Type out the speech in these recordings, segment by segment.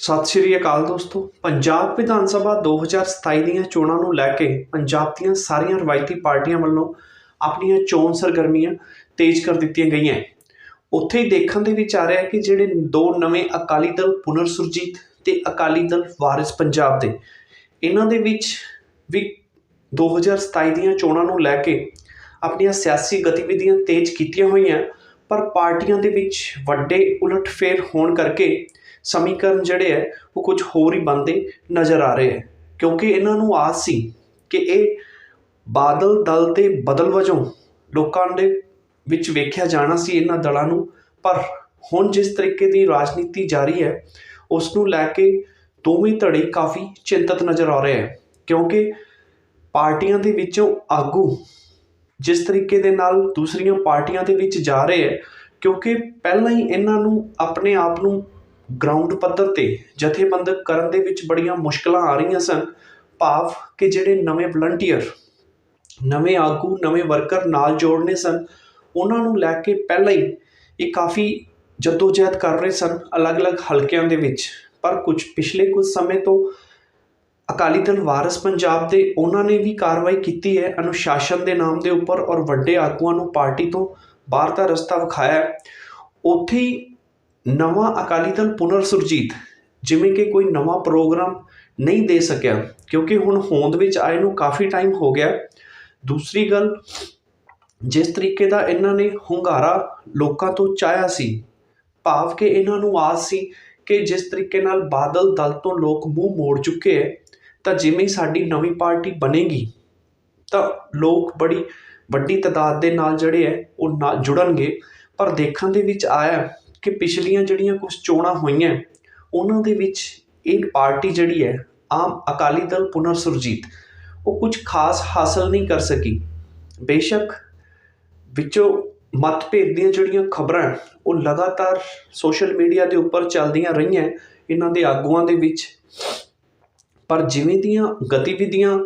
ਸਤਿ ਸ਼੍ਰੀ ਅਕਾਲ ਦੋਸਤੋ। ਪੰਜਾਬ ਵਿਧਾਨ ਸਭਾ 2027 ਦੀਆਂ ਚੋਣਾਂ ਨੂੰ ਲੈ ਕੇ ਪੰਜਾਬ ਦੀਆਂ ਸਾਰੀਆਂ ਰਵਾਇਤੀ ਪਾਰਟੀਆਂ ਵੱਲੋਂ ਆਪਣੀਆਂ ਚੋਣ ਸਰਗਰਮੀਆਂ ਤੇਜ਼ ਕਰ ਦਿੱਤੀਆਂ ਗਈਆਂ। ਉੱਥੇ ਹੀ ਦੇਖਣ ਦੇ ਵਿੱਚ ਆ ਰਿਹਾ ਹੈ ਕਿ ਜਿਹੜੇ ਦੋ ਨਵੇਂ ਅਕਾਲੀ ਦਲ ਪੁਨਰ ਸੁਰਜੀਤ ਤੇ ਅਕਾਲੀ ਦਲ ਵਾਰਿਸ ਪੰਜਾਬ ਦੇ, ਇਹਨਾਂ ਦੇ ਵਿੱਚ ਵੀ 2027 ਦੀਆਂ ਚੋਣਾਂ ਨੂੰ ਲੈ ਕੇ ਆਪਣੀਆਂ ਸਿਆਸੀ ਗਤੀਵਿਧੀਆਂ ਤੇਜ਼ ਕੀਤੀਆਂ ਹੋਈਆਂ, ਪਰ ਪਾਰਟੀਆਂ ਦੇ ਵਿੱਚ ਵੱਡੇ ਉਲਟਫੇਰ ਹੋਣ ਕਰਕੇ ਸਮੀਕਰਨ ਜਿਹੜੇ ਹੈ, ਉਹ ਕੁਝ ਹੋਰ ਹੀ ਬਣਦੇ ਨਜ਼ਰ ਆ ਰਹੇ ਹੈ। ਕਿਉਂਕਿ ਇਹਨਾਂ ਨੂੰ ਆਸ ਸੀ ਕਿ ਇਹ ਬਾਦਲ ਦਲ ਦੇ ਬਦਲ ਵਜੋਂ ਲੋਕਾਂ ਦੇ ਵਿੱਚ ਵੇਖਿਆ ਜਾਣਾ ਸੀ ਇਹਨਾਂ ਦਲਾਂ ਨੂੰ। ਪਰ ਹੁਣ ਜਿਸ ਤਰੀਕੇ ਦੀ ਰਾਜਨੀਤੀ ਜਾਰੀ ਹੈ, ਉਸ ਨੂੰ ਲੈ ਕੇ ਦੋਵੇਂ ਧੜੇ ਕਾਫੀ ਚਿੰਤਤ ਨਜ਼ਰ ਆ ਰਹੇ ਹੈ। ਕਿਉਂਕਿ ਪਾਰਟੀਆਂ ਦੇ ਵਿੱਚੋਂ ਆਗੂ ਜਿਸ ਤਰੀਕੇ ਦੇ ਨਾਲ ਦੂਸਰੀਆਂ ਪਾਰਟੀਆਂ ਦੇ ਵਿੱਚ ਜਾ ਰਹੇ ਹੈ, ਕਿਉਂਕਿ ਪਹਿਲਾਂ ਹੀ ਇਹਨਾਂ ਨੂੰ ਆਪਣੇ ਆਪ ਨੂੰ ਗਰਾਊਂਡ ਪੱਧਰ ਤੇ ਜਥੇਬੰਦਕ ਕਰਨ ਦੇ ਵਿੱਚ ਬੜੀਆਂ ਮੁਸ਼ਕਲਾਂ ਆ ਰਹੀਆਂ ਸਨ। ਭਾਵ ਕਿ ਜਿਹੜੇ ਨਵੇਂ ਵਲੰਟੀਅਰ ਨਵੇਂ ਆਗੂ, ਨਵੇਂ ਵਰਕਰ ਨਾਲ ਜੋੜਨੇ ਸਨ, ਉਹਨਾਂ ਨੂੰ ਲੈ ਕੇ ਪਹਿਲਾਂ ਹੀ ਇਹ ਕਾਫੀ ਜਦੋਜਹਿਦ ਕਰ ਰਹੇ ਸਨ ਅਲੱਗ-ਅਲੱਗ ਹਲਕਿਆਂ ਦੇ ਵਿੱਚ। ਪਰ ਕੁਝ ਪਿਛਲੇ ਕੁਝ ਸਮੇਂ ਤੋਂ ਅਕਾਲੀ ਦਲ ਵਾਰਸ ਪੰਜਾਬ ਦੇ ਉਹਨਾਂ ਨੇ ਵੀ ਕਾਰਵਾਈ ਕੀਤੀ ਹੈ। ਅਨੁਸ਼ਾਸਨ ਦੇ ਨਾਮ ਦੇ ਉੱਪਰ ਔਰ ਵੱਡੇ ਆਗੂਆਂ ਨੂੰ ਪਾਰਟੀ ਤੋਂ ਬਾਹਰ ਦਾ ਰਸਤਾ ਵਿਖਾਇਆ ਉੱਥੇ ਹੀ ਨਵਾਂ ਅਕਾਲੀ ਦਲ ਪੁਨਰ ਸੁਰਜੀਤ, ਜਿਵੇਂ ਕਿ ਕੋਈ ਨਵਾਂ ਪ੍ਰੋਗਰਾਮ ਨਹੀਂ ਦੇ ਸਕਿਆ, ਕਿਉਂਕਿ ਹੁਣ ਹੋਂਦ ਵਿੱਚ ਆਏ ਨੂੰ ਕਾਫੀ ਟਾਈਮ ਹੋ ਗਿਆ। ਦੂਸਰੀ ਗੱਲ, ਜਿਸ ਤਰੀਕੇ ਦਾ ਇਹਨਾਂ ਨੇ ਹੁੰਗਾਰਾ ਲੋਕਾਂ ਤੋਂ ਚਾਹਿਆ ਸੀ, ਭਾਵ ਕਿ ਇਹਨਾਂ ਨੂੰ ਆਸ ਸੀ ਕਿ ਜਿਸ ਤਰੀਕੇ ਨਾਲ ਬਾਦਲ ਦਲ ਤੋਂ ਲੋਕ ਮੂੰਹ ਮੋੜ ਚੁੱਕੇ ਹੈ ਤਾਂ ਜਿਵੇਂ ਸਾਡੀ ਨਵੀਂ ਪਾਰਟੀ ਬਣੇਗੀ, ਤਾਂ ਲੋਕ ਬੜੀ ਵੱਡੀ ਤਾਦਾਦ ਦੇ ਨਾਲ ਜਿਹੜੇ ਹੈ ਉਹ ਨਾਲ ਜੁੜਨਗੇ, ਪਰ ਦੇਖਣ ਦੇ ਵਿੱਚ ਆਇਆ ਕਿ ਪਿਛਲੀਆਂ ਜਿਹੜੀਆਂ ਕੁਝ ਚੋਣਾਂ ਹੋਈਆਂ, ਉਹਨਾਂ ਦੇ ਵਿੱਚ ਇਹ ਪਾਰਟੀ ਜਿਹੜੀ ਹੈ, ਆਮ ਅਕਾਲੀ ਦਲ ਪੁਨਰ ਸੁਰਜੀਤ, ਉਹ ਕੁਝ ਖਾਸ ਹਾਸਲ ਨਹੀਂ ਕਰ ਸਕੀ। ਬੇਸ਼ੱਕ ਵਿੱਚੋਂ ਮਤਭੇਦ ਦੀਆਂ ਜਿਹੜੀਆਂ ਖਬਰਾਂ, ਉਹ ਲਗਾਤਾਰ ਸੋਸ਼ਲ ਮੀਡੀਆ ਦੇ ਉੱਪਰ ਚੱਲਦੀਆਂ ਰਹੀਆਂ ਇਹਨਾਂ ਦੇ ਆਗੂਆਂ ਦੇ ਵਿੱਚ। ਪਰ ਜਿਵੇਂ ਦੀਆਂ ਗਤੀਵਿਧੀਆਂ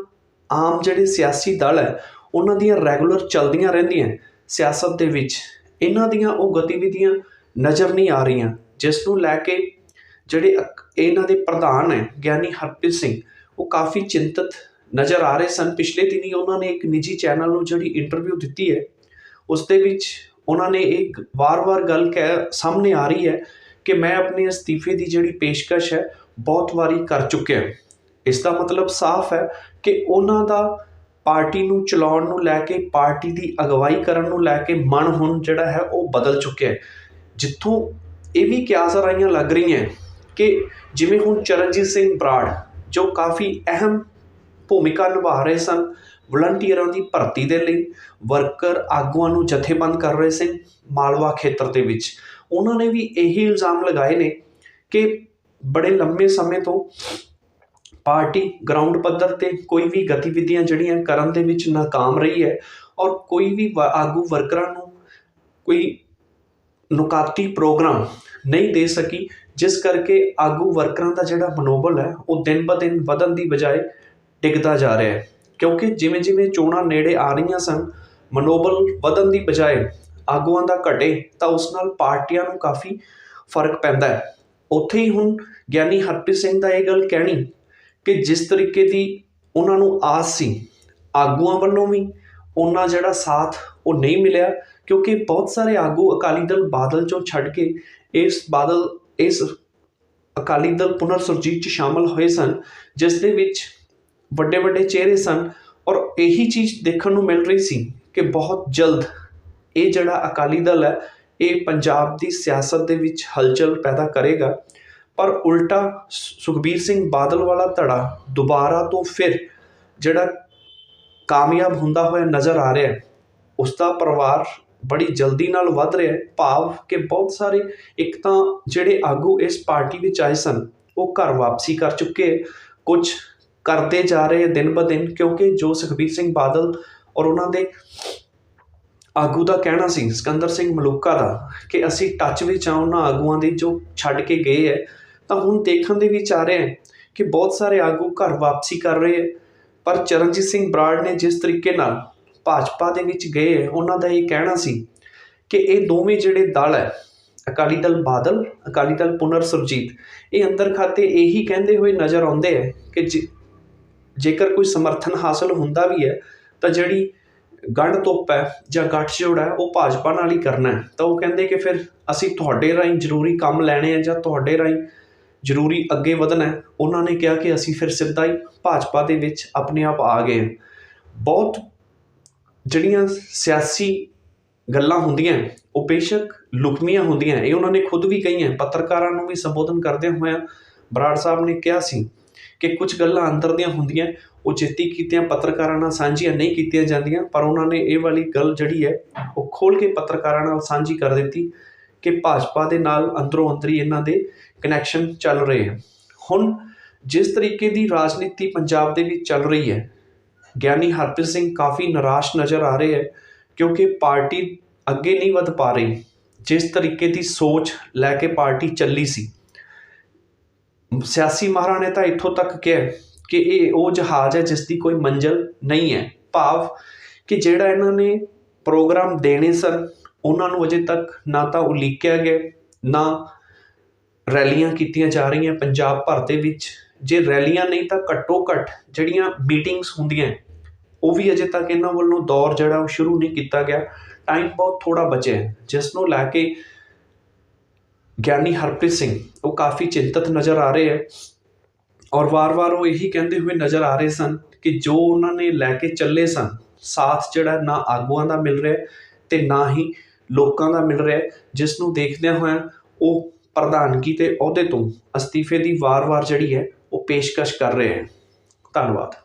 ਆਮ ਜਿਹੜੇ ਸਿਆਸੀ ਦਲ ਹੈ, ਉਹਨਾਂ ਦੀਆਂ ਰੈਗੂਲਰ ਚੱਲਦੀਆਂ ਰਹਿੰਦੀਆਂ ਸਿਆਸਤ ਦੇ ਵਿੱਚ, ਇਹਨਾਂ ਦੀਆਂ ਉਹ ਗਤੀਵਿਧੀਆਂ ਨਜ਼ਰ ਨਹੀਂ ਆ ਰਹੀਆਂ। ਜਿਸ ਨੂੰ ਲੈ ਕੇ ਜਿਹੜੇ ਅਕ- ਇਹਨਾਂ ਦੇ ਪ੍ਰਧਾਨ ਹੈ, ਗਿਆਨੀ ਹਰਪ੍ਰੀਤ ਸਿੰਘ, ਉਹ ਕਾਫੀ ਚਿੰਤਤ ਨਜ਼ਰ ਆ ਰਹੇ ਸਨ। ਪਿਛਲੇ ਦਿਨੀ ਉਹਨਾਂ ਨੇ ਇੱਕ ਨਿੱਜੀ ਚੈਨਲ ਨੂੰ ਜਿਹੜੀ ਇੰਟਰਵਿਊ ਦਿੱਤੀ ਹੈ, ਉਸ ਦੇ ਵਿੱਚ ਉਹਨਾਂ ਨੇ ਇੱਕ ਵਾਰ-ਵਾਰ ਗੱਲ ਕਹਿ, ਸਾਹਮਣੇ ਆ ਰਹੀ ਹੈ ਕਿ ਮੈਂ ਆਪਣੇ ਅਸਤੀਫੇ ਦੀ ਜਿਹੜੀ ਪੇਸ਼ਕਸ਼ ਹੈ, ਬਹੁਤ ਵਾਰੀ ਕਰ ਚੁੱਕਿਆ ਇਸ ਦਾ ਮਤਲਬ ਸਾਫ਼ ਹੈ ਕਿ ਉਹਨਾਂ ਦਾ ਪਾਰਟੀ ਨੂੰ ਚਲਾਉਣ ਨੂੰ ਲੈ ਕੇ, ਪਾਰਟੀ ਦੀ ਅਗਵਾਈ ਕਰਨ ਨੂੰ ਲੈ ਕੇ ਮਨ ਹੁਣ ਜਿਹੜਾ ਹੈ, ਉਹ ਬਦਲ ਚੁੱਕਿਆ ਹੈ। ਜਿੱਥੋਂ ਇਹ ਵੀ ਕਿਆਸਰਾਈਆਂ ਲੱਗ ਰਹੀਆਂ ਕਿ ਜਿਵੇਂ ਹੁਣ ਚਰਨਜੀਤ ਸਿੰਘ ਬਰਾੜ, ਜੋ ਕਾਫੀ ਅਹਿਮ ਭੂਮਿਕਾ ਨਿਭਾ ਰਹੇ ਸਨ ਵਲੰਟੀਅਰਾਂ ਦੀ ਭਰਤੀ ਦੇ ਲਈ ਵਰਕਰ ਆਗੂਆਂ ਨੂੰ ਜਥੇਬੰਦ ਕਰ ਰਹੇ ਸੀ ਮਾਲਵਾ ਖੇਤਰ ਦੇ ਵਿੱਚ। ਉਹਨਾਂ ਨੇ ਵੀ ਇਹੀ ਇਲਜ਼ਾਮ ਲਗਾਏ ਨੇ ਕਿ ਬੜੇ ਲੰਮੇ ਸਮੇਂ ਤੋਂ ਪਾਰਟੀ ਗਰਾਊਂਡ ਪੱਧਰ ਤੇ ਕੋਈ ਵੀ ਗਤੀਵਿਧੀਆਂ ਜਿਹੜੀਆਂ ਕਰਨ ਦੇ ਵਿੱਚ ਨਾਕਾਮ ਰਹੀ ਹੈ ਔਰ ਕੋਈ ਵੀ ਵ- ਆਗੂ ਵਰਕਰਾਂ ਨੂੰ ਕੋਈ ਨੁਕਾਤੀ ਪ੍ਰੋਗਰਾਮ ਨਹੀਂ ਦੇ ਸਕੀ, ਜਿਸ ਕਰਕੇ ਆਗੂ ਵਰਕਰਾਂ ਦਾ ਜਿਹੜਾ ਮਨੋਬਲ ਹੈ, ਉਹ ਦਿਨ ਬ ਦਿਨ ਵਧਣ ਦੀ ਬਜਾਏ ਡਿੱਗਦਾ ਜਾ ਰਿਹਾ ਹੈ। ਕਿਉਂਕਿ ਜਿਵੇਂ ਜਿਵੇਂ ਚੋਣਾਂ ਨੇੜੇ ਆ ਰਹੀਆਂ ਸਨ, ਮਨੋਬਲ ਵਧਣ ਦੀ ਬਜਾਏ ਆਗੂਆਂ ਦਾ ਘਟੇ, ਤਾਂ ਉਸ ਨਾਲ ਪਾਰਟੀਆਂ ਨੂੰ ਕਾਫੀ ਫ਼ਰਕ ਪੈਂਦਾ ਹੈ। ਉੱਥੇ ਹੀ ਹੁਣ ਗਿਆਨੀ ਹਰਪ੍ਰੀਤ ਸਿੰਘ ਦਾ ਇਹ ਗੱਲ ਕਹਿਣੀ ਕਿ ਜਿਸ ਤਰੀਕੇ ਦੀ ਉਹਨਾਂ ਨੂੰ ਆਸ ਸੀ, ਆਗੂਆਂ ਵੱਲੋਂ ਵੀ ਉਹਨਾਂ ਜਿਹੜਾ ਸਾਥ ਉਹ ਨਹੀਂ ਮਿਲਿਆ, ਕਿਉਂਕਿ ਬਹੁਤ ਸਾਰੇ ਆਗੂ ਅਕਾਲੀ ਦਲ ਬਾਦਲ ਚੋਂ ਛੱਡ ਕੇ ਇਸ ਬਾਦਲ, ਇਸ ਅਕਾਲੀ ਦਲ ਪੁਨਰ ਸੁਰਜੀਤ ਚ ਸ਼ਾਮਲ ਹੋਏ ਸਨ, ਜਿਸ ਦੇ ਵਿੱਚ ਵੱਡੇ ਵੱਡੇ ਚਿਹਰੇ ਸਨ ਔਰ ਇਹੀ ਚੀਜ਼ ਦੇਖਣ ਨੂੰ ਮਿਲ ਰਹੀ ਸੀ ਕਿ ਬਹੁਤ ਜਲਦ ਇਹ ਜਿਹੜਾ ਅਕਾਲੀ ਦਲ ਹੈ, ਇਹ ਪੰਜਾਬ ਦੀ ਸਿਆਸਤ ਦੇ ਵਿੱਚ ਹਲਚਲ ਪੈਦਾ ਕਰੇਗਾ। ਪਰ ਉਲਟਾ ਸੁ- ਸੁਖਬੀਰ ਸਿੰਘ ਬਾਦਲ ਵਾਲਾ ਧੜਾ ਦੁਬਾਰਾ ਤੋਂ ਫਿਰ ਜਿਹੜਾ ਕਾਮਯਾਬ ਹੁੰਦਾ ਹੋਇਆ ਨਜ਼ਰ ਆ ਰਿਹਾ ਹੈ। ਉਸ ਦਾ ਪਰਿਵਾਰ ਬੜੀ ਜਲਦੀ ਨਾਲ ਵੱਧ ਰਿਹਾ ਭਾਵ ਕਿ ਬਹੁਤ ਸਾਰੇ ਇੱਕ ਤਾਂ ਜਿਹੜੇ ਆਗੂ ਇਸ ਪਾਰਟੀ ਵਿੱਚ ਆਏ ਸਨ, ਉਹ ਘਰ ਵਾਪਸੀ ਕਰ ਚੁੱਕੇ ਕੁਝ ਕਰਦੇ ਜਾ ਰਹੇ ਦਿਨ ਬ ਦਿਨ, ਕਿਉਂਕਿ ਜੋ ਸੁਖਬੀਰ ਸਿੰਘ ਬਾਦਲ ਔਰ ਉਹਨਾਂ ਦੇ ਆਗੂ ਦਾ ਕਹਿਣਾ ਸੀ, ਸਿਕੰਦਰ ਸਿੰਘ ਮਲੂਕਾ ਦਾ, ਕਿ ਅਸੀਂ ਟੱਚ ਵਿੱਚ ਆ ਉਹਨਾਂ ਆਗੂਆਂ ਦੇ ਜੋ ਛੱਡ ਕੇ ਗਏ ਹੈ। ਤਾਂ ਹੁਣ ਦੇਖਣ ਦੇ ਵਿੱਚ ਆ ਰਿਹਾ ਹੈ ਕਿ ਬਹੁਤ ਸਾਰੇ ਆਗੂ ਘਰ ਵਾਪਸੀ ਕਰ ਰਹੇ ਹੈ। ਪਰ ਚਰਨਜੀਤ ਸਿੰਘ ਬਰਾੜ ਨੇ ਜਿਸ ਤਰੀਕੇ ਨਾਲ ਭਾਜਪਾ ਦੇ ਵਿੱਚ ਗਏ ਹੈ, ਉਹਨਾਂ ਦਾ ਇਹ ਕਹਿਣਾ ਸੀ ਕਿ ਇਹ ਦੋਵੇਂ ਜਿਹੜੇ ਦਲ ਹੈ ਅਕਾਲੀ ਦਲ ਬਾਦਲ ਅਕਾਲੀ ਦਲ ਪੁਨਰ ਸੁਰਜੀਤ ਇਹ ਅੰਦਰ ਖਾਤੇ ਇਹੀ ਕਹਿੰਦੇ ਹੋਏ ਨਜ਼ਰ ਆਉਂਦੇ ਹੈ ਕਿ ਜੇਕਰ ਕੋਈ ਸਮਰਥਨ ਹਾਸਲ ਹੁੰਦਾ ਵੀ ਹੈ ਤਾਂ ਜਿਹੜੀ ਗੰਢ ਧੁੱਪ ਹੈ ਜਾਂ ਗੱਠਜੋੜ ਹੈ ਉਹ ਭਾਜਪਾ ਨਾਲ ਹੀ ਕਰਨਾ ਹੈ। ਤਾਂ ਉਹ ਕਹਿੰਦੇ ਕਿ ਫਿਰ ਅਸੀਂ ਤੁਹਾਡੇ ਰਾਹੀਂ ਜ਼ਰੂਰੀ ਕੰਮ ਲੈਣੇ ਆ ਜਾਂ ਤੁਹਾਡੇ ਰਾਹੀਂ ਜ਼ਰੂਰੀ ਅੱਗੇ ਵਧਣਾ ਉਹਨਾਂ ਨੇ ਕਿਹਾ ਕਿ ਅਸੀਂ ਫਿਰ ਸਿੱਧਾ ਹੀ ਭਾਜਪਾ ਦੇ ਵਿੱਚ ਆਪਣੇ ਆਪ ਆ ਗਏ ਹਾਂ। ਬਹੁਤ ਜਿਹੜੀਆਂ ਸਿਆਸੀ ਗੱਲਾਂ ਹੁੰਦੀਆਂ ਉਹ ਬੇਸ਼ੱਕ ਲੁਕਮੀਆਂ ਹੁੰਦੀਆਂ ਇਹ ਉਹਨਾਂ ਨੇ ਖੁਦ ਵੀ ਕਹੀਆਂ ਪੱਤਰਕਾਰਾਂ ਨੂੰ ਵੀ ਸੰਬੋਧਨ ਕਰਦਿਆਂ ਹੋਇਆਂ ਬਰਾੜ ਸਾਹਿਬ ਨੇ ਕਿਹਾ ਸੀ ਕਿ ਕੁਝ ਗੱਲਾਂ ਅੰਦਰ ਦੀਆਂ ਹੁੰਦੀਆਂ ਉਹ ਚੇਤੀ ਕੀਤੀਆਂ, ਪੱਤਰਕਾਰਾਂ ਨਾਲ ਸਾਂਝੀਆਂ ਨਹੀਂ ਕੀਤੀਆਂ ਜਾਂਦੀਆਂ, ਪਰ ਉਹਨਾਂ ਨੇ ਇਹ ਵਾਲੀ ਗੱਲ ਜਿਹੜੀ ਹੈ, ਉਹ ਖੋਲ ਕੇ ਪੱਤਰਕਾਰਾਂ ਨਾਲ ਸਾਂਝੀ ਕਰ ਦਿੱਤੀ। ਕਿ ਭਾਜਪਾ ਦੇ ਨਾਲ ਅੰਦਰੋਂ ਅੰਦਰੀ ਇਹਨਾਂ ਦੇ ਕਨੈਕਸ਼ਨ ਚੱਲ ਰਹੇ ਹਨ। ਹੁਣ ਜਿਸ ਤਰੀਕੇ ਦੀ ਰਾਜਨੀਤੀ ਪੰਜਾਬ ਦੇ ਵਿੱਚ ਚੱਲ ਰਹੀ ਹੈ, ਗਿਆਨੀ ਹਰਪ੍ਰੀਤ ਸਿੰਘ ਕਾਫੀ ਨਿਰਾਸ਼ ਨਜ਼ਰ ਆ ਰਹੇ ਹੈ ਕਿਉਂਕਿ ਪਾਰਟੀ ਅੱਗੇ ਨਹੀਂ ਵਧ ਪਾ ਰਹੀ। ਜਿਸ ਤਰੀਕੇ ਦੀ ਸੋਚ ਲੈ ਕੇ ਪਾਰਟੀ ਚੱਲੀ ਸੀ। ਸਿਆਸੀ ਮਾਹਰਾਂ ਨੇ ਤਾਂ ਇੱਥੋਂ ਤੱਕ ਕਿਹਾ ਕਿ ਇਹ ਉਹ ਜਹਾਜ਼ ਹੈ ਜਿਸ ਦੀ ਕੋਈ ਮੰਜ਼ਲ ਨਹੀਂ ਹੈ। ਭਾਵ ਕਿ ਜਿਹੜਾ ਇਹਨਾਂ ਨੇ ਪ੍ਰੋਗਰਾਮ ਦੇਣੇ ਸਨ ਉਹਨਾਂ ਨੂੰ ਅਜੇ ਤੱਕ ਨਾ ਤਾਂ ਉਲੀਕਿਆ ਗਿਆ, ਨਾ ਰੈਲੀਆਂ ਕੀਤੀਆਂ ਜਾ ਰਹੀਆਂ ਪੰਜਾਬ ਭਰ ਦੇ ਵਿੱਚ। ਜੇ ਰੈਲੀਆਂ ਨਹੀਂ ਤਾਂ ਘੱਟੋ ਘੱਟ ਜਿਹੜੀਆਂ ਮੀਟਿੰਗਸ ਹੁੰਦੀਆਂ ਉਹ ਵੀ ਅਜੇ ਤੱਕ ਇਹਨਾਂ ਵੱਲੋਂ ਦੌਰ ਜਿਹੜਾ ਉਹ ਸ਼ੁਰੂ ਨਹੀਂ ਕੀਤਾ ਗਿਆ। ਟਾਈਮ ਬਹੁਤ ਥੋੜਾ ਬਚਿਆ ਹੈ, ਜਿਸ ਨੂੰ ਲੈ ਕੇ ਗਿਆਨੀ ਹਰਪ੍ਰੀਤ ਸਿੰਘ, ਉਹ ਕਾਫੀ ਚਿੰਤਤ ਨਜ਼ਰ ਆ ਰਹੇ ਹੈ ਔਰ ਵਾਰ-ਵਾਰ ਉਹ ਇਹੀ ਕਹਿੰਦੇ ਹੋਏ ਨਜ਼ਰ ਆ ਰਹੇ ਸਨ ਕਿ ਜੋ ਉਹਨਾਂ ਨੇ ਲੈ ਕੇ ਚੱਲੇ ਸਨ, ਸਾਥ ਜਿਹੜਾ ਨਾ ਆਗੂਆਂ ਦਾ ਮਿਲ ਰਿਹਾ ਤੇ ਨਾ ਹੀ ਲੋਕਾਂ ਦਾ ਮਿਲ ਰਿਹਾ ਜਿਸ ਨੂੰ ਦੇਖਦਿਆਂ ਹੋਇਆਂ ਉਹ ਪ੍ਰਧਾਨਗੀ ਦੇ ਅਹੁਦੇ ਤੋਂ ਅਸਤੀਫੇ ਦੀ ਵਾਰ-ਵਾਰ ਜਿਹੜੀ ਹੈ, ਉਹ ਪੇਸ਼ਕਸ਼ ਕਰ ਰਹੇ ਹੈ ਧੰਨਵਾਦ।